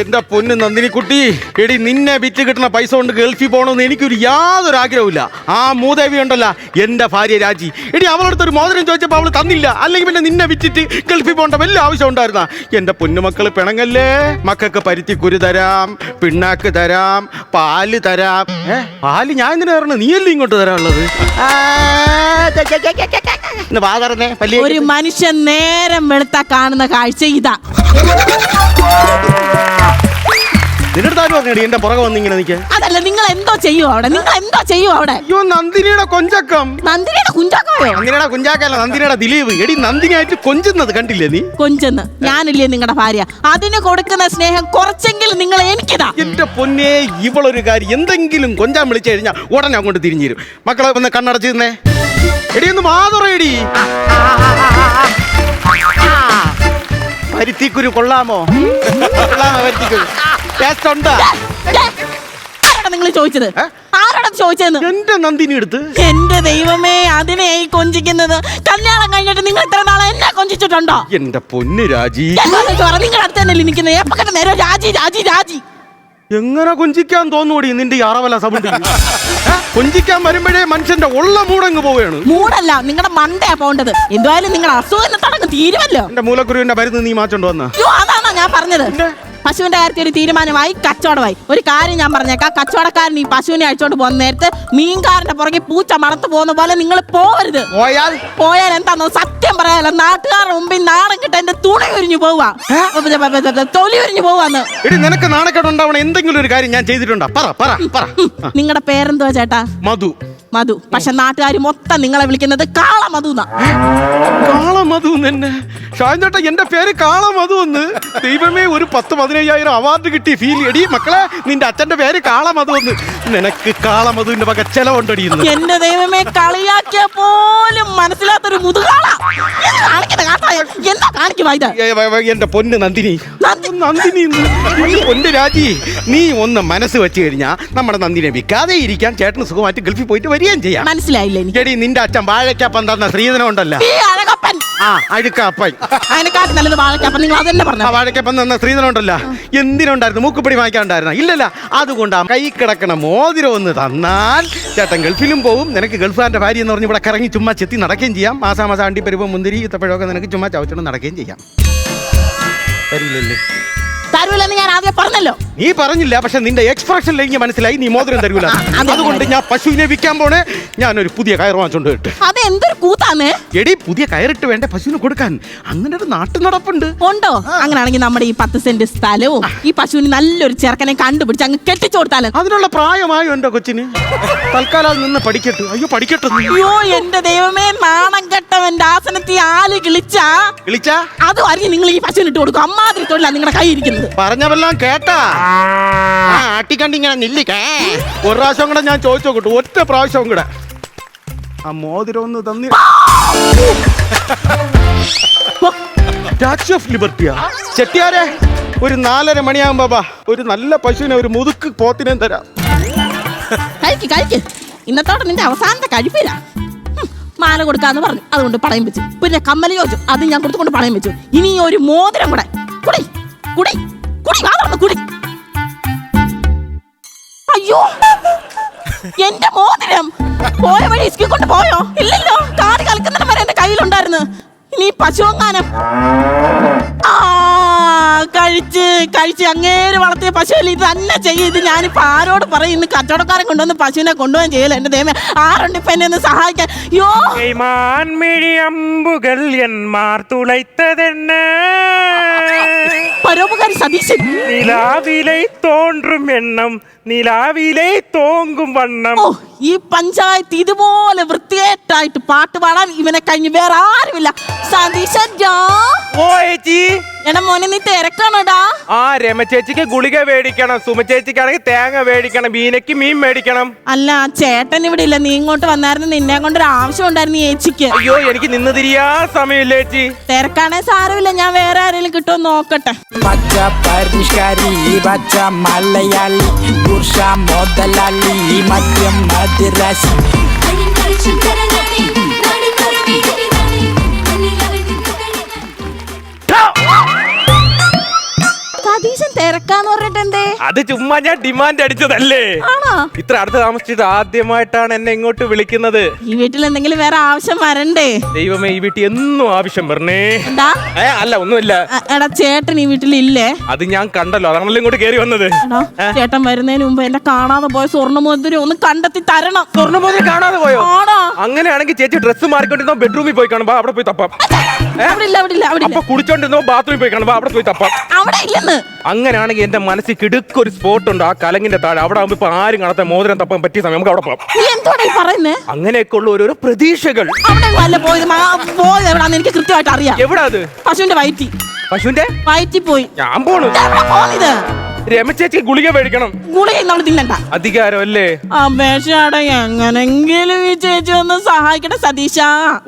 എന്റെ പൊന്ന് നന്ദിനിക്കുട്ടി എടി നിന്നെ വിറ്റ് കിട്ടുന്ന പൈസ കൊണ്ട് ഗൾഫിൽ പോകണമെന്ന് എനിക്കൊരു യാതൊരു ആഗ്രഹമില്ല ആ മൂദേവി ഉണ്ടല്ല എന്റെ ഭാര്യ രാജി. എടി അവളടുത്ത് ഒരു മോതിരം ചോദിച്ചപ്പോൾ അവൾ തന്നില്ല. അല്ലെങ്കിൽ പിന്നെ നിന്നെ വിറ്റിട്ട് ഗൾഫിൽ പോകേണ്ട വല്ല ആവശ്യം ഉണ്ടായിരുന്ന? എന്റെ പൊന്നുമക്കൾ പിണങ്ങല്ലേ? മക്കൾക്ക് പരുത്തി കുരു തരാം പിണ്ണാക്ക് തരാം പാൽ തരാം. ഏ പാൽ ഞാൻ എന്തിനാ പറഞ്ഞത് നീയല്ലേ ഇങ്ങോട്ട് തരാനുള്ളത്. ഇന്ന് വാ തുറന്നേ പല്ലി ഒരു മനുഷ്യൻ നേരം വെളുത്ത കാണുന്ന കാഴ്ച ഇതാ. നിന്നെടുത്ത് ആര് പറഞ്ഞടി എന്റെ പുറകെ വന്ന് ഇങ്ങനെ നിൽക്കാൻ അതല്ല നിങ്ങൾ എന്തോ ചെയ്യും അവിടെ? നിങ്ങൾ എന്തോ ചെയ്യും അവിടെ? അയ്യോ നന്ദിനിയുടെ കൊഞ്ചക്കം. നന്ദിനിയുടെ കുഞ്ചാക്കോയോ നന്ദിനിയുടെ കുഞ്ചാക്കല്ല നന്ദിനിയുടെ ദിലീപ്. എടി നന്ദിനിയായിട്ട് കൊഞ്ചുന്നത് കണ്ടില്ലേ നീ? കൊഞ്ചെന്ന്. ഞാനില്ലേ നിങ്ങളുടെ ഭാര്യ. അതിന് കൊടുക്കുന്ന സ്നേഹം കുറച്ചെങ്കിലും നിങ്ങൾ എനിക്കിതാ. എന്റെ പൊന്നെ ഇവളൊരു കാര്യം എന്തെങ്കിലും കൊഞ്ചാൻ വിളിച്ചു കഴിഞ്ഞാൽ ഉടനെ അങ്ങോട്ട് തിരിഞ്ഞു തരും. മക്കളെ ഒന്ന് കണ്ണടച്ചിരുന്നേ. എടി ഒന്ന് മാതുറയടി. പരുത്തിക്കുരു കൊള്ളാമോ? കൊള്ളാമോ പരുത്തിക്കുരു ടേസ്റ്റ് ഉണ്ടോ? നിങ്ങൾ ചോദിച്ചത്? ആരോടാ ചോദിച്ചതെന്ന്? എന്റെ നന്ദിനി എടുത്ത്. എന്റെ ദൈവമേ അതിനെ ഈ കൊഞ്ചിക്കുന്നത്. കല്യാണം കഴിഞ്ഞിട്ട് നിങ്ങൾ ഇത്ര നാളെ എന്നെ കൊഞ്ചിച്ചിട്ടുണ്ടോ? എന്റെ പൊന്ന് രാജി. നിങ്ങൾ അടുത്ത് തന്നെ നിൽക്കുന്നത്. എപ്പോ നേരം രാജി രാജി രാജി. എങ്ങനെ കൊഞ്ചിക്കാൻ തോന്നൂടി നിന്റെ അറവല സബ് കൊഞ്ചിക്കാൻ വരുമ്പോഴേ മനുഷ്യന്റെ ഉള്ള മൂടങ്ങ് പോവുകയാണ്. മൂടല്ല നിങ്ങളുടെ മണ്ടയാ പോണ്ടത് എന്തായാലും നിങ്ങളുടെ അസുഖം തീരുമല്ലോ. എന്റെ മൂലക്കുരുവിന്റെ മരുന്ന് നീ മാച്ചോണ്ട് വന്നാ? അതാണോ ഞാൻ പറഞ്ഞത്? പശുവിന്റെ കാര്യത്തിൽ ഒരു തീരുമാനമായി കച്ചവടമായി. ഒരു കാര്യം ഞാൻ പറഞ്ഞേക്കാം. കച്ചവടക്കാരൻ ഈ പശുവിനെ അഴിച്ചോണ്ട് പോകുന്ന നേരത്ത് മീൻകാരന്റെ പുറകെ പൂച്ച മണത്ത് പോകുന്ന പോലെ നിങ്ങൾ പോവരുത്. പോയാൽ? പോയാൽ എന്താണോ സത്യം പറയാലോ. നാട്ടുകാരുടെ മുമ്പിൽ നാണം കിട്ട എന്റെ തുണി ഉരിഞ്ഞു പോവാ തൊലി പോവാന്ന് എടി നിനക്ക് നാണക്കേടുണ്ടാവണ എന്തെങ്കിലും ഒരു കാര്യം ഞാൻ ചെയ്തിട്ടുണ്ടോ? പറ പറ പറ. നിങ്ങളുടെ പേരെന്തുവാ ചേട്ടാ? മധു. മധു. പക്ഷെ നാട്ടുകാർ മൊത്തം നിങ്ങളെ വിളിക്കുന്നത് കാള മധു കാളമധു കാള മധു തന്നെ ഷാൻ എന്റെ പേര് കാളമധു എന്ന് ദൈവമേ ഒരു പത്ത് പതിനയ്യായിരം അവാർഡ് കിട്ടി ഫീൽ എടി മക്കളെ നിന്റെ അച്ഛന്റെ പേര് കാളമധു എന്ന് നിനക്ക് കാളമധുവിന്റെ വക ചെലവുണ്ടടി ഇന്ന്? എന്റെ ദൈവമേ കളിയാക്കിയ പോലും മനസ്സിലാത്തൊരു മുതുകാള. കാണിക്കുവാ ഇത് ഏ, വ, വ, എന്റെ പൊന്ന് നന്ദിനി. നന്ദി- നന്ദിനി ഇന്ന്. എന്റെ പൊന്ന് രാജി നീ ഒന്ന് മനസ്സ് വെച്ച് കഴിഞ്ഞാ നമ്മുടെ നന്ദിനെ വിൽക്കാതെ ഇരിക്കാൻ ചേട്ടന് സുഖമായിട്ട് ഗൾഫിൽ പോയിട്ട് വരികയും ചെയ്യാം. മനസ്സിലായില്ല എനിക്ക്. എടി നിന്റെ അച്ഛൻ വാഴയ്ക്കപ്പം തന്ന സ്ത്രീധനം ഉണ്ടല്ലോ. ഈ ആ അഴുക്കപ്പൻ. അതിനെക്കാട്ടി നല്ലത് വാഴക്കപ്പൻ നിങ്ങൾ പറഞ്ഞു? ആ തന്ന എന്തിനുണ്ടായിരുന്നു? വാങ്ങിക്കാണ്ടായിരുന്ന? ഇല്ലല്ല. അതുകൊണ്ട് ആ കൈ കിടക്കണ മോതിരം ഒന്ന് തന്നാൽ ചേട്ടൻ ഗൾഫിലും പോവും. നിനക്ക് ഭാര്യ എന്ന് പറഞ്ഞ് ഇവിടെ കറങ്ങി ചുമ്മാ ചെത്തി നടക്കുകയും ചെയ്യാം. മാസാമാസം അണ്ടിപ്പരിപ്പ് മുന്തിരി ഇത്തപ്പഴമൊക്കെ നിനക്ക് ചുമ്മാ ചവച്ചോണ്ട് നടക്കുകയും ചെയ്യാം. തരില്ലല്ലേ തരൂലെന്ന് ഞാൻ ആദ്യം പറഞ്ഞല്ലോ. നീ പറഞ്ഞില്ല പക്ഷെ നിന്റെ എക്സ്പ്രഷൻ എനിക്ക് മനസ്സിലായി നീ മോതിരം തരൂല അതുകൊണ്ട് ഞാൻ പശുവിനെ വിൽക്കാൻ പോണേ. ഞാൻ ഒരു പുതിയ കയർ വാങ്ങിച്ചോണ്ട് കിട്ട് അത് എന്തൊരു കൂത്താന്ന്? എടി പുതിയ കയറിട്ട് വേണ്ട പശുവിന് കൊടുക്കാൻ? അങ്ങനെ ഒരു നാട്ടു നടപ്പുണ്ട്. ഉണ്ടോ? അങ്ങനെയാണെങ്കിൽ നമ്മുടെ ഈ പത്ത് സെന്റ് സ്ഥലവും ഈ പശുവിന് നല്ലൊരു ചെറുക്കനെ കണ്ടുപിടിച്ച് അങ്ങ് കെട്ടിച്ചു കൊടുത്താലോ? അതിനുള്ള പ്രായമായോ എന്റെ കൊച്ചിന്? തൽക്കാലം നിന്ന് പഠിക്കട്ടെ. അയ്യോ പഠിക്കട്ടെ അയ്യോ എന്റെ ദൈവമേ നാണം കെട്ടവന്റെ ആസനത്തിൽ ആൽ കിളിച്ചാ. കിളിച്ചാ? അതും അറിഞ്ഞ് നിങ്ങൾ ഈ പശുവിന് ഇട്ട് കൊടുക്കും. അമ്മാതിരി തൊഴിലാ നിങ്ങളുടെ കൈ ഇരിക്കുന്നത്. പറഞ്ഞവെല്ലാം കേട്ടാ. ആ, ആട്ടിക്കണ്ടി ഇങ്ങനെ നില്ലിക്കേ. ഒരു പ്രാവശ്യം കൂടെ ഞാൻ ചോദിച്ചു നോക്കട്ടു ഒറ്റ പ്രാവശ്യം കൂടെ. ആ മോതിരം ഒന്ന് തന്നി. സ്റ്റാച്യു ഓഫ് ലിബർട്ടിയാ ചെട്ടിയാരെ ഒരു നാലര മണിയാകുമ്പോ ബാ ഒരു നല്ല പശുവിനെ ഒരു മുതുക്ക് പോത്തിനെ തരാം. കഴിക്ക് കഴിക്ക്. ഇന്നത്തോടെ നിന്റെ അവസാനത്തെ കഴിപ്പില്ല മാല കൊടുക്കാന്ന് പറഞ്ഞു. അതുകൊണ്ട് പണയം വെച്ചു. പിന്നെ കമ്മലി ചോദിച്ചു. അത് ഞാൻ കൊടുത്തുകൊണ്ട് പണയം വെച്ചു. ഇനി ഒരു മോതിരം കൂടെ. കുടി കുടി. കുടി വാ തുറന്ന് കുടി. അയ്യോ എന്റെ മോതിരം. പോയ വഴി ഇസ്കി കൊണ്ട് പോയോ? ഇല്ലല്ലോ കാട് കളിക്കുന്നിടം വരെ എന്റെ കയ്യിലുണ്ടായിരുന്നു. ഇനി പശുവങ്ങാനം. ആ കഴിച്ച് കഴിച്ച് അങ്ങേര് വളർത്തിയ പശുവല്ല ഇത് തന്നെ ചെയ്യും. ഇത് ഞാനിപ്പോൾ ആരോട് പറയും? ഇന്ന് കച്ചവടക്കാരൻ കൊണ്ടുവന്ന് പശുവിനെ കൊണ്ടുപോകാൻ ചെയ്യല എന്റെ ദൈവം ആരുണ്ട് ഇപ്പൊ എന്നെ ഒന്ന് സഹായിക്കാൻ? യോ അമ്പുകൾ എന്മാർ തുളൈത്തതെന്ന പരോപകാരി സതീശൻ. നിലാവിലെ തോണ്ടും എണ്ണം നിലാവിലെ തോങ്കും വണ്ണം. ഓ ഈ പഞ്ചായത്ത് ഇതുപോലെ വൃത്തികേട്ടായിട്ട് പാട്ട് പാടാൻ ഇവനെ കഴിഞ്ഞ് വേറെ ആരുമില്ല. സതീശൻ ജോ ഓ ചേച്ചി എടാ മോനെ നീ തിരക്കണടാ ആ രമ ചേച്ചിക്ക് ഗുളിക മേടിക്കണം സുമ ചേച്ചിക്കാണെങ്കിൽ തേങ്ങ മേടിക്കണം മീനയ്ക്ക് മീൻ മേടിക്കണം. അല്ല ചേട്ടൻ ഇവിടെ ഇല്ല. നീ ഇങ്ങോട്ട് വന്നായിരുന്നു നിന്നെ കൊണ്ട് ഒരു ആവശ്യം ഉണ്ടായിരുന്നു ചേച്ചിക്ക് അയ്യോ എനിക്ക് നിന്ന് തിരിയാ സമയമില്ല ചേച്ചി തിരക്കാണേ സാരമില്ല ഞാൻ വേറെ ആരെങ്കിലും കിട്ടുമോ നോക്കട്ടെ. പച്ച പരിഷ്കാരി പച്ച മലയാളി പുരുഷ മുതലാളി മദ്യം മദിരാശി അത് ചുമ്മാ ഞാൻ ഡിമാൻഡ് അടിച്ചതല്ലേ? ആണോ? ഇത്ര അടുത്ത് താമസിച്ചിട്ട് ആദ്യമായിട്ടാണ് എന്നെ ഇങ്ങോട്ട് വിളിക്കുന്നത്. ഈ വീട്ടിൽ എന്തെങ്കിലും വേറെ ആവശ്യം വരണ്ടേ? ദൈവമേ ഈ വീട്ടിൽ എന്നും ആവശ്യം വരണേ. എന്താ? ഏ അല്ല ഒന്നുമില്ല. എ- എടാ ചേട്ടൻ ഈ വീട്ടിൽ ഇല്ലേ അത് ഞാൻ കണ്ടല്ലോ. അതാണല്ലോ ഇങ്ങോട്ട് കയറി വന്നത്. എടാ ചേട്ടൻ വരുന്നതിന് മുമ്പ് എന്റെ കാണാതെ പോയ സ്വർണമോതിരം ഒന്ന് കണ്ടെത്തി തരണം. സ്വർണമോതിരം കാണാതെ പോയോ? ആണോ? അങ്ങനെയാണെങ്കിൽ ചേച്ചി ഡ്രസ്സ് മാറിക്കൊണ്ടിരുന്നോ ബെഡ്റൂമിൽ പോയി കാണുമ്പോ അവിടെ പോയി തപ്പാം. അവിടെ ഇല്ല അവിടെ ഇല്ല അവിടെ അപ്പൊ ഇല്ല കുടിച്ചോണ്ടിരുന്നോ ബാത്റൂമിൽ പോയി കാണുമ്പോ അവിടെ പോയി തപ്പാം. അവിടെ ഇല്ലെന്ന്. അങ്ങനെയാണെങ്കിൽ എന്റെ മനസ്സിൽ കിടുക്കൊരു സ്പോട്ട് ഉണ്ട് ആ കലങ്ങിന്റെ താഴെ. അവിടെ ആകുമ്പോ ഇപ്പൊ ആരും കാണാത്ത മോതിരം തപ്പാൻ പറ്റിയ സമയം നമുക്ക് അവിടെ പോകാം നീ എന്തോടാ ഈ പറയുന്നേ? അങ്ങനെയൊക്കെ ഉള്ള ഓരോരോ പ്രതീക്ഷകൾ. അവിടെ വല്ല പോയത്. മാ- പോയത് എവിടാന്ന് എനിക്ക് കൃത്യമായിട്ട് അറിയാം. എവിടാ അത്? പശുവിന്റെ വയറ്റി. പശുവിന്റെ വയറ്റി പോയി. ഞാൻ പോണു. എവിടെ പോന്നിത് രമചേച്ചി ഗുളിക മേടിക്കണം. ഗുളിക നമ്മൾ തിന്നണ്ട. അധികാരം അല്ലേ അപേക്ഷയുടെ എങ്ങനെങ്കിലും ഈ ചേച്ചി ഒന്ന് സഹായിക്കട്ടെ സതീശ.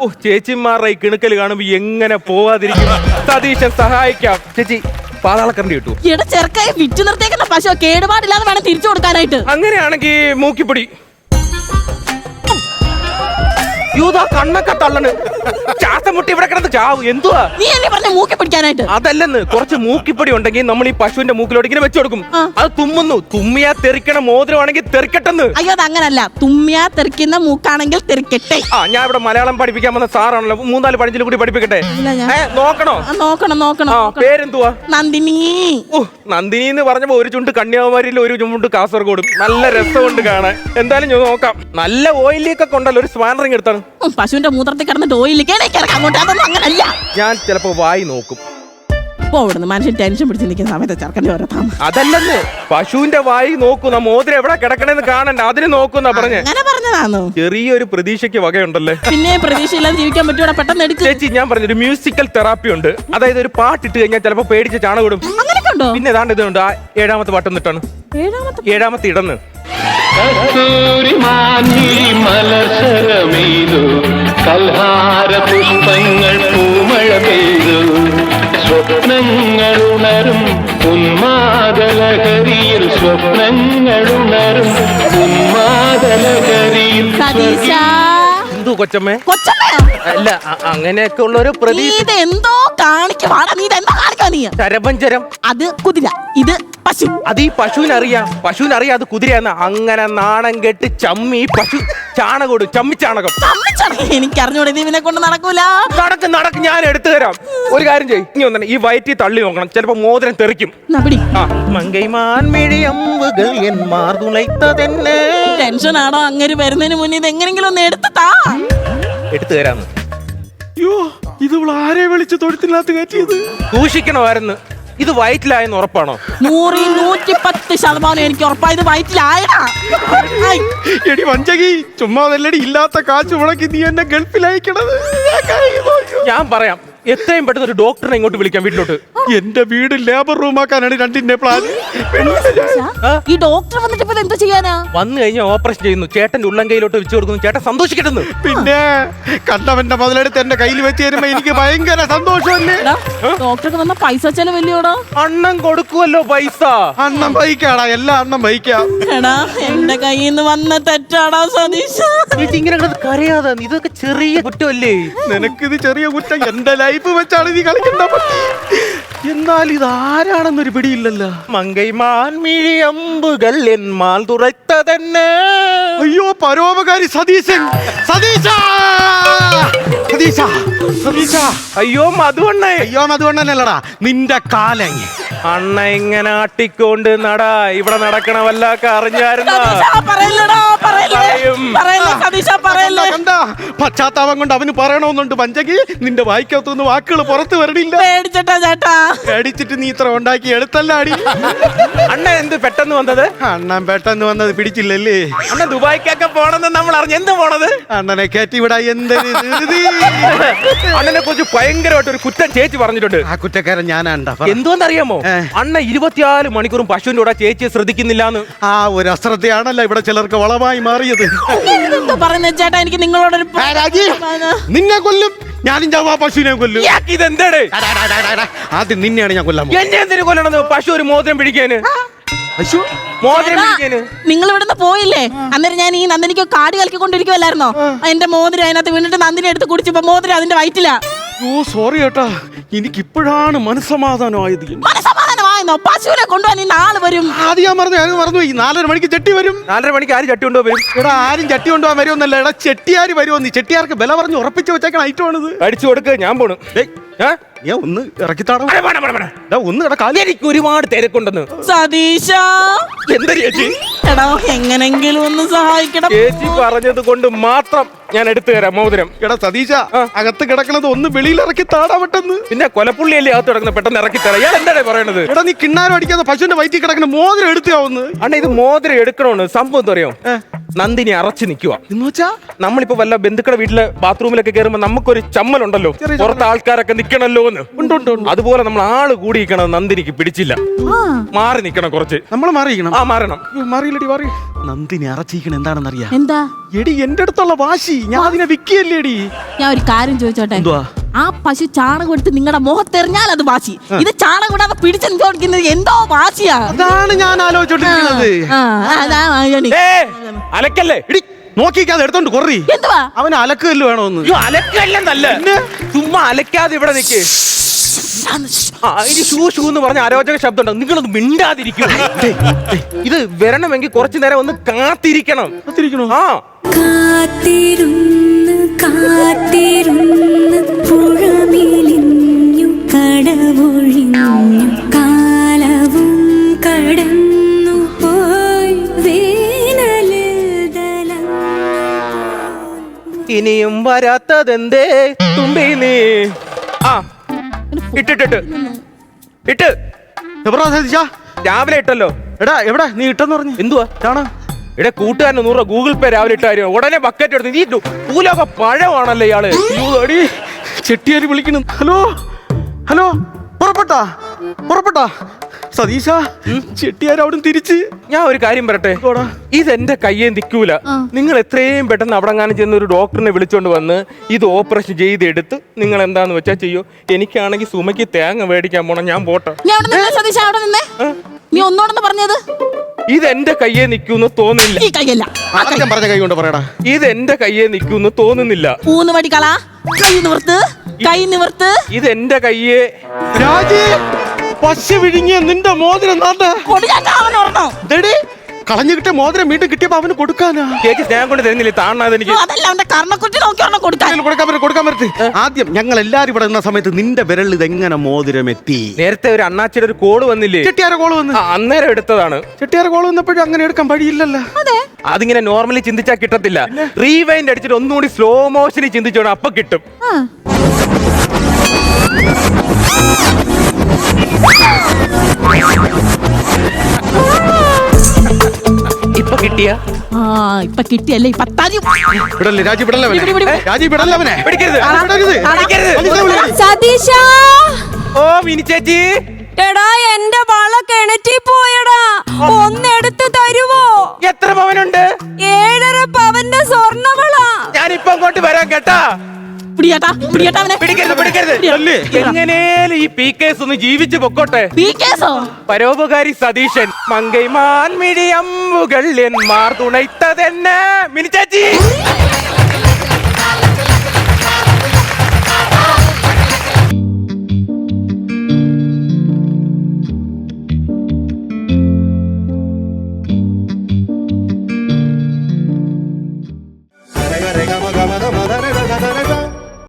ഓ ചേച്ചിമാരുടെ ഈ കിണുക്കൽ കാണുമ്പോ എങ്ങനെ പോവാതിരിക്കും? സതീശൻ സഹായിക്കാം. ചേച്ചി പാതാളക്കരണ്ടി കിട്ടും. ഇവിടെ ചെറുക്കായി വിറ്റ് നിർത്തേക്കുന്ന പശു കേടുപാടില്ലാതെ വേണം തിരിച്ചു കൊടുക്കാനായിട്ട്. അങ്ങനെയാണെങ്കിൽ മൂക്കിപ്പൊടി. യൂതാ കണ്ണൊക്കെ തള്ളണ്. ശ്വാസം മുട്ടി ഇവിടെ കിടന്ന് ചാവും. എന്തുവാ? നീ എന്നെ പറഞ്ഞ മൂക്കി പിടിക്കാനായിട്ട്? അതല്ലെന്ന്. കുറച്ച് മൂക്കിപ്പൊടി ഉണ്ടെങ്കിൽ നമ്മൾ ഈ പശുവിന്റെ മൂക്കിലോട്ട് ഇങ്ങനെ വെച്ചു കൊടുക്കും. അത് തുമ്മുന്നു. തുമ്മിയാ തെറിക്കണ മോതിരമാണെങ്കിൽ തെറിക്കട്ടെന്ന്. അയ്യോ അത് അങ്ങനല്ല തുമ്മിയാ തെറിക്കുന്ന മൂക്കാണെങ്കിൽ തെറിക്കട്ടെ. ആ ഞാൻ ഇവിടെ മലയാളം പഠിപ്പിക്കാൻ വന്ന സാറാണല്ലോ. മൂന്നാൽ പഴഞ്ചിൽ കൂടി പഠിപ്പിക്കട്ടെ. നോക്കണോ? നോക്കണം നോക്കണം പേരെന്തുവാ? നന്ദിനി. ഓ നന്ദിനി എന്ന് പറഞ്ഞപ്പോ ഒരു ചുണ്ട് കന്യാകുമാരിയിൽ ഒരു ചുണ്ട് കാസർഗോഡും. നല്ല രസമുണ്ട് കാണാൻ. എന്തായാലും ഞാൻ നോക്കാം. നല്ല ഓയിലൊക്കെ കൊണ്ടല്ലോ ഒരു സ്പാനറിങ് എടുത്താണ്. ഉം, പശുവിന്റെ മൂത്രത്തിൽ കിടന്ന് ഓയിൽ കേടേക്കിറക്കാം അങ്ങോട്ട് അതൊന്നും അങ്ങനല്ല. ഞാൻ ചിലപ്പോ വായി നോക്കും. പോ ഇവിടുന്ന് മനുഷ്യൻ ടെൻഷൻ പിടിച്ച് നിൽക്കുന്ന സമയത്ത് ചെറുക്കന്റെ ഓരോ താമ അതല്ലെന്ന് പശുവിന്റെ വായി നോക്കുന്ന മോതിരം എവിടെ കിടക്കണേന്ന് കാണണ്ട അതിന് നോക്കുന്ന പറഞ്ഞ്. അങ്ങനെ പറഞ്ഞതാണോ ചെറിയൊരു പ്രതീക്ഷയ്ക്ക് വകയുണ്ടല്ലേ? പിന്നെ പ്രതീക്ഷയില്ലാതെ ജീവിക്കാൻ പറ്റൂടാ പെട്ടെന്ന് എടുക്ക് ചേച്ചി ഞാൻ പറഞ്ഞു ഒരു മ്യൂസിക്കൽ തെറാപ്പി ഉണ്ട്. അതായത് ഒരു പാട്ട് ഇട്ട് കഴിഞ്ഞാൽ ചിലപ്പോ പേടിച്ച് ചാണകം അങ്ങനെയൊക്കെ ഉണ്ടോ? പിന്നെ ഏതാണ്ട് ഇതുണ്ട് ആ ഏഴാമത്തെ പാട്ടൊന്നിട്ടാണ് ഏഴാമത്തെ ഏഴാമത്തെ ഇടന്ന്. കസ്തൂരി മാൻമിഴി മലർസരമെയ്തു കൽഹാര പുഷ്പങ്ങൾ പൂമഴ പെയ്തു സ്വപ്നങ്ങൾ ഉണരും ഉന്മാദലഹരിയിൽ സ്വപ്നങ്ങൾ ഉണരും ഉന്മാദലഹരിയിൽ കൊച്ചമ്മേ? കൊച്ചമ്മയോ? അല്ല അങ്ങനെയൊക്കെ ഉള്ള ഒരു പ്രതീക്ഷ ഇത് എന്തോ കാണിക്കുവാടാ നീ എന്താ കാണിക്കാ നീ? ചരപഞ്ചരം അത് കുതിര. ഇത് പശു. അത് ഈ പശുവിനറിയാം. പശുവിനറിയാം അത് കുതിരയാന്ന്. അങ്ങനെ നാണം കെട്ട് ചമ്മി പശു ചാണകോട് ചമ്മി ചാണകം. ചമ്മിച്ചടങ്ങി എനിക്ക് അറിഞ്ഞൂടെ ഇത് ഇവനെ കൊണ്ട് നടക്കൂല. നടക്ക് നടക്ക് ഞാൻ എടുത്തു തരാം. ഒരു കാര്യം ചെയ്യ്. ഇനി ഒന്നെ ഈ വയറ്റി തള്ളി നോക്കണം. ചിലപ്പോ മോതിരം തെറിക്കും. എന്നാ ആ മങ്കൈമാൻ മിഴിയമ്പുകൾ എൻ മാർതുളൈത്തതെന്നെ ടെൻഷൻ ആണോ അങ്ങനെ വരുന്നതിന് മുന്നേ ഇത് എങ്ങനെങ്കിലും ഒന്ന് എടുത്ത് എടുത്തു തരാന്ന്. ഇത് ഇവൾ ആരെ വിളിച്ച് തൊഴുത്തിനകത്ത് കയറ്റിയത്? സൂക്ഷിക്കണമായിരുന്നു ഇത് വയറ്റിലായെന്ന് ഉറപ്പാണോ? നൂറിൽ നൂറ്റി പത്ത് ശതമാനം എനിക്ക് ഉറപ്പായത് വയറ്റിലായടാ. എടി വഞ്ചകി ചുമ്മാ അതല്ലടി ഇല്ലാത്ത കാശ് മുടക്കി നീ എന്നെ ഗൾഫിൽ അയക്കണത്. ഞാൻ പറയാം. എത്രയും പെട്ടെന്ന് ഒരു ഡോക്ടറെ ഇങ്ങോട്ട് വിളിക്കാം വീട്ടിലോട്ട്. എന്റെ വീട് ലേബർ റൂം ആക്കാനാണ് രണ്ടിന്റെ പ്ലാൻ ഈ ഡോക്ടർ വന്നിട്ട് ഇപ്പൊ എന്താ ചെയ്യാനാ? വന്നു കഴിഞ്ഞാൽ ഓപ്പറേഷൻ ചെയ്യുന്നു. ചേട്ടന്റെ ഉള്ളം കയ്യിലോട്ട് വെച്ച് കൊടുക്കുന്നു. ചേട്ടൻ സന്തോഷിക്കട്ടെന്ന്. പിന്നെ കണ്ടവന്റെ മുതലെടുത്ത് എന്റെ കയ്യിൽ വെച്ച് തരുമ്പോ എനിക്ക് ഭയങ്കര സന്തോഷമല്ലേ? ഡോക്ടർക്ക് വന്ന പൈസ ചെലവല്ലയോടാ അണ്ണൻ കൊടുക്കുമല്ലോ പൈസ. അണ്ണം ബൈക്കാടാ എല്ലാ അണ്ണം ബൈക്കാം എടാ എന്റെ കയ്യിൽ നിന്ന് വന്ന തെറ്റാടാ സതീശ ഇതിങ്ങനെ ഇങ്ങനെ കരയാതെ ഇതൊക്കെ ചെറിയ കുറ്റമല്ലേ? നിനക്കിത് ചെറിയ കുറ്റം. എന്റെ ലൈഫ് വെച്ചാണ് നീ കളിക്കണ്ട എന്നാൽ ഇത് ആരാണെന്നൊരു പിടിയില്ലല്ലോ. മങ്കൈമാൻ മിഴിയമ്പുകൾ എൻ മാൽ തുറത്തതന്നെ. അയ്യോ പരോപകാരി സതീശൻ. സതീശ! സതീശ സതീശ. അയ്യോ മധുവണ്ണ. അയ്യോ മധുവണ്ണനല്ലടാ നിന്റെ കാലൻ അണ്ണ ഇങ്ങനെ ആട്ടിക്കൊണ്ട് നടാ ഇവിടെ നടക്കണ പറയല്ലേ? കണ്ട പശ്ചാത്താപം കൊണ്ട് അവന് പറയണമെന്നുണ്ട്. പഞ്ചകി നിന്റെ വായിക്കകത്തുനിന്ന് വാക്കുകൾ പുറത്തു വരണില്ല. പേടിച്ചട്ടാ ചേട്ടാ. അടിച്ചിട്ട് നീ ഇത്ര ഉണ്ടാക്കി എടുത്തല്ല അടി അണ്ണ എന്ത് പെട്ടെന്ന് വന്നത്? അണ്ണൻ പെട്ടെന്ന് വന്നത് പിടിച്ചില്ലല്ലേ. അണ്ണ ദുബായിക്കൊക്കെ പോണെന്ന് നമ്മൾ അറിഞ്ഞു എന്ത് പോണത്? അണ്ണനെ കയറ്റി വിടാ എന്ത്. അണ്ണനെ കുറിച്ച് ഭയങ്കരമായിട്ട് ഒരു കുറ്റം ചേച്ചി പറഞ്ഞിട്ടുണ്ട്. ആ കുറ്റക്കാരൻ ഞാനാണ്ടാ എന്തോന്നറിയാമോ. അണ്ണ ഇരുപത്തിനാല് മണിക്കൂറും പശുവിന്റെ കൂടെ ചേച്ചിയെ ശ്രദ്ധിക്കുന്നില്ലാന്ന്. ആ ഒരു അശ്രദ്ധയാണല്ലോ ഇവിടെ ചിലർക്ക് വളമായി മാറിയത്. ചേട്ടാ എനിക്ക് നിങ്ങളോടൊരു രാജി, നിന്നെ കൊല്ലും. ഞാനും ചാവാ പശുവിനെ കൊല്ലും. ഇയാൾക്ക് ഇതെന്താടേ. ആദ്യം നിന്നെയാണ് ഞാൻ കൊല്ലാൻ പോകുന്നത്. എന്നെ എന്തിനു കൊല്ലണത്? പശു ഒരു മോതിരം പിടിക്കാന്. പശു? മോതിരം പിടിക്കാന്. നിങ്ങൾ ഇവിടുന്ന് പോയില്ലേ? അന്നേരം ഞാൻ ഈ നന്ദിനിക്ക് കാടി കൊണ്ടിരിക്കുവല്ലായിരുന്നോ എന്റെ മോതിരം അതിനകത്ത് വീണിട്ട് നന്ദിനെ എടുത്ത് കുടിച്ചപ്പോ മോതിരം അതിന്റെ വയറ്റില. ഓ സോറി ഏട്ടാ. എനിക്കിപ്പോഴാണ് മനസ്സമാധാനമായത് മനസമാധാനമായ പറയുന്നോ പശുവിനെ കൊണ്ടുപോകാൻ ഇന്ന് ആൾ വരും. ആദ്യം ഞാൻ പറഞ്ഞു ഞാൻ മറന്നു ഈ നാലര മണിക്ക് ചെട്ടി വരും. നാലര മണിക്ക് ആര് ചട്ടി കൊണ്ടുപോയി വരും? എടാ ആരും ചട്ടി കൊണ്ടുപോകാൻ വരുമെന്നല്ല. എടാ ചെട്ടിയാര് വരുമോ നീ ചെട്ടിയാർക്ക് ബല പറഞ്ഞ് ഉറപ്പിച്ച് വെച്ചേക്കണ ഐറ്റമാണിത് അടിച്ചു കൊടുക്ക് ഞാൻ പോണു. ഡേയ്, ഏ? ഒന്ന് ഇറക്കിത്താടോ. അരെ, വേണം, വേണം, വേണം. എടാ ഒന്ന് എടാ കാലി. എനിക്ക് ഒരുപാട് തിരക്കുണ്ടെന്ന്. സതീശ. എന്താ ചേച്ചി? എടാ എങ്ങനെങ്കിലും ഒന്ന് സഹായിക്കണം. ചേച്ചി പറഞ്ഞത് കൊണ്ട് മാത്രം ഞാൻ എടുത്തു തരാം മോതിരം. എടാ സതീശ അകത്ത് കിടക്കണത് ഒന്ന് വെളിയിൽ ഇറക്കി താടാ പെട്ടെന്ന്. പിന്നെ കൊലപ്പുള്ളിയല്ലേ അകത്ത് കിടക്കുന്ന പെട്ടെന്ന് ഇറക്കി തരാം. ഇയാൾ എന്താണ് പറയണത്? എടാ നീ കിണ്ണാരം അടിക്കാതെ പശുവിന്റെ വയറ്റിൽ കിടക്കുന്ന മോതിരം എടുത്തിയാവുന്ന് അണ്ണ ഇത് മോതിരം എടുക്കണോന്ന്? സംഭവം എന്താ അറിയോ? നന്ദിനി അറച്ചു നിൽക്കുക എന്ന് വെച്ചാ? നമ്മളിപ്പോ വല്ല ബന്ധുക്കളുടെ വീട്ടിലെ ബാത്റൂമിലൊക്കെ കയറുമ്പോ നമുക്കൊരു ചമ്മൽ ഉണ്ടല്ലോ പുറത്ത് ആൾക്കാരൊക്കെ നിക്കണല്ലോ എന്ന്. അതുപോലെ നമ്മൾ ആൾ കൂടി നിൽക്കണം നന്ദിനിക്ക് പിടിച്ചില്ല. മാറി നിക്കണം കുറച്ച്. നമ്മൾ മാറിയിക്കണം ആ മാറണം. മാറിയില്ലടി മാറി. നന്ദിനി അറച്ചിരിക്കണ എന്താണെന്നറിയാ? എന്താ? എടി എന്റെ അടുത്തുള്ള വാശി. ഞാൻ അതിനെ വിക്കിയല്ലേടി ഞാൻ ഒരു കാര്യം ചോദിച്ചോട്ടെ? എന്തുവാ? ആ പശു ചാണകം എടുത്ത് നിങ്ങളുടെ മുഖത്തെറിഞ്ഞാൽ അത് വാശി. ഇത് ചാണകം ഇടാതെ പിടിച്ചു നിൽക്കുന്നത് എന്തോ വാശിയാ. അതാണ് ഞാൻ ആലോചിച്ചോണ്ടിരിക്കുന്നത്. അലക്കല്ലേ? ഇടി നോക്കിക്കാതെ എടുത്തോണ്ട് കൊറി. എന്തുവാ? അവൻ അലക്കല്ല് വേണോന്ന്. അയ്യോ അലക്കല്ലെന്നല്ല ചുമ്മാ അലക്കാതെ ഇവിടെ ഇനി ഷൂ ഷൂ എന്ന് പറഞ്ഞ അരോചക ശബ്ദം നിങ്ങളൊന്ന് മിണ്ടാതിരിക്കും. ഇത് വരണമെങ്കിൽ കുറച്ചു നേരം ഒന്ന് കാത്തിരിക്കണം. കാത്തിരിക്കണോ? ആ. കാത്തിരുന്ന് കാത്തിരുന്ന് പുഴമിലിഞ്ഞു കടവൊഴിഞ്ഞു കാലവും കടന്നു. ഇനിയും വരാത്തതെന്തേ? തുമ്പി നീ. ആ ഇട്ടിട്ടിട്ട് ഇട്ട് എവിടാ സതീശ? രാവിലെ ഇട്ടല്ലോ. എടാ എവിടെ? നീ ഇട്ടെന്ന് പറഞ്ഞു. എന്തുവാ? കാണാ ഇവിടെ കൂട്ടുകാരൻ നൂറ് ഗൂഗിൾ പേ രാവിലെ ഇട്ടായിരുന്നു ഉടനെ ബക്കറ്റ് എടുത്ത് നീ പൂലൊക്കെ പഴമാണല്ലോ ഇയാൾ? അടി ചെട്ടിയാര് വിളിക്കണം. ഹലോ? ഹലോ? പുറപ്പെട്ടാ? പുറപ്പെട്ടാ? സതീശ ചെട്ടിയാർ അവിടെ തിരിച്ച്? ഞാൻ ഒരു കാര്യം പറട്ടെ? ഇതെന്റെ കയ്യെ നിൽക്കൂല നിങ്ങൾ എത്രയും പെട്ടെന്ന് അവിടെ അങ്ങനെ ചെന്ന് ഒരു ഡോക്ടറിനെ വിളിച്ചോണ്ട് വന്ന് ഇത് ഓപ്പറേഷൻ ചെയ്തെടുത്ത് നിങ്ങൾ എന്താന്ന് വെച്ചാ ചെയ്യോ. എനിക്കാണെങ്കിൽ സുമയ്ക്ക് തേങ്ങ മേടിക്കാൻ പോണം ഞാൻ പോട്ടെ. നീ അവിടെ നിന്നേ സതീശ അവിടെ നിന്നേ. നീ ഒന്നോടൊന്ന് പറഞ്ഞത്. ഇത് എന്റെ കയ്യെ നിൽക്കൂന്ന് തോന്നില്ല ഈ കൈയല്ല ആ പറഞ്ഞ കൈ കൊണ്ട് പറയടാ. ഇത് എന്റെ കയ്യെ നിൽക്കൂന്ന് തോന്നുന്നില്ല. ഊന്ന് മടിക്കള കൈ നിവർത്ത് കൈ നിവർത്ത്. ഇത് എന്റെ കയ്യെ. രാജി! പശ വിഴുങ്ങിയ നിന്റെ മോതിരം നാട്ടെ കളഞ്ഞിട്ട് കളഞ്ഞു കിട്ടിയ മോതിരം വീണ്ടും കിട്ടിയപ്പോ അവന് കൊടുക്കാനാ? ചേച്ചി സ്നേഹം കൊണ്ട് തരുന്നില്ല? താണത് എനിക്ക് കൊടുക്കാൻ. കൊടുക്കാൻ പറ്റും കൊടുക്കാൻ പറ്റും. ആദ്യം ഞങ്ങൾ എല്ലാരും ഇവിടെ നിന്ന സമയത്ത് നിന്റെ വിരലിൽ ഇതെങ്ങനെ മോതിരം എത്തി? നേരത്തെ ഒരു അണ്ണാച്ചിയുടെ ഒരു കോൾ വന്നില്ലേ? ചെട്ടിയാര കോൾ വന്നു. അന്നേരം എടുത്തതാണ്. ചെട്ടിയാര കോൾ വന്നപ്പോഴും അങ്ങനെ എടുക്കാൻ വഴിയില്ലല്ലോ. അതിങ്ങനെ നോർമലി ചിന്തിച്ചാ കിട്ടത്തില്ല. റീവൈൻഡ് അടിച്ചിട്ട് ഒന്നുകൂടി സ്ലോ മോഷനിൽ ചിന്തിച്ചോണം അപ്പൊ കിട്ടും. ഇപ്പൊ കിട്ടിയ? ആ ഇപ്പൊ കിട്ടിയല്ലേ ഇപ്പൊ തരും വിടല്ലേ രാജി വിടല്ലേ അവനെ? രാജി വിടല്ലേ പിടിക്കരുത്. വിടരുത്. പിടിക്കരുത്. സതീശനെ വിളി. സതീശ! ഓ മിനി ചേച്ചി. എടാ എന്റെ വള കിണറ്റി പോയടാ. ഒന്നെടുത്ത് തരുവോ? എത്ര പവനുണ്ട്? ഏഴര പവന്റെ ഞാൻ ഇപ്പൊ അങ്ങോട്ട് വരാം കേട്ടാ. പിടിയേട്ടാ പിടിയേട്ടാ അവനെ. പിടിക്കരുത് പിടിക്കരുത്. അല്ലേ? എങ്ങനേലും ഈ പി കേസ് ഒന്ന് ജീവിച്ചു പൊക്കോട്ടെ. പി കേസോ പരോപകാരി സതീശൻ മങ്കൈമാൻ മിഴിയമ്പുകൾ എന്മാർ തുണൈത്തതെന്നെ മിനി ചേച്ചി